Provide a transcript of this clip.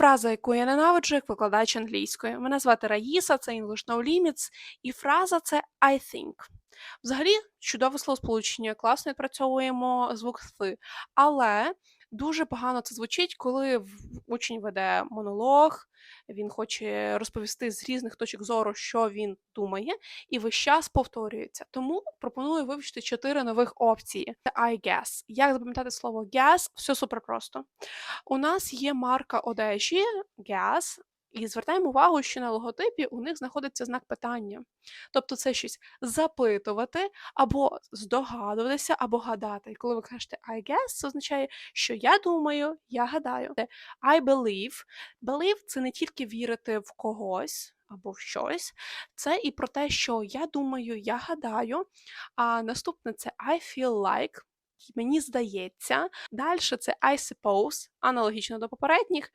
Фраза, яку я ненавиджу як викладач англійської. Мене звати Раїса, це English No Limits, і фраза це I think. Взагалі, чудове словосполучення, класно відпрацьовуємо звук «th», але дуже погано це звучить, коли учень веде монолог, він хоче розповісти з різних точок зору, що він думає, і весь час повторюється. Тому пропоную вивчити чотири нових опції. I guess. Як запам'ятати слово guess? Все супер просто. У нас є марка одежі Guess, і звертаємо увагу, що на логотипі у них знаходиться знак питання. Тобто це щось запитувати, або здогадуватися, або гадати. І коли ви кажете I guess, це означає, що я думаю, я гадаю. I believe. Believe – це не тільки вірити в когось або в щось, це і про те, що я думаю, я гадаю. А наступне це I feel like. Мені здається, далі це I suppose, аналогічно до попередніх,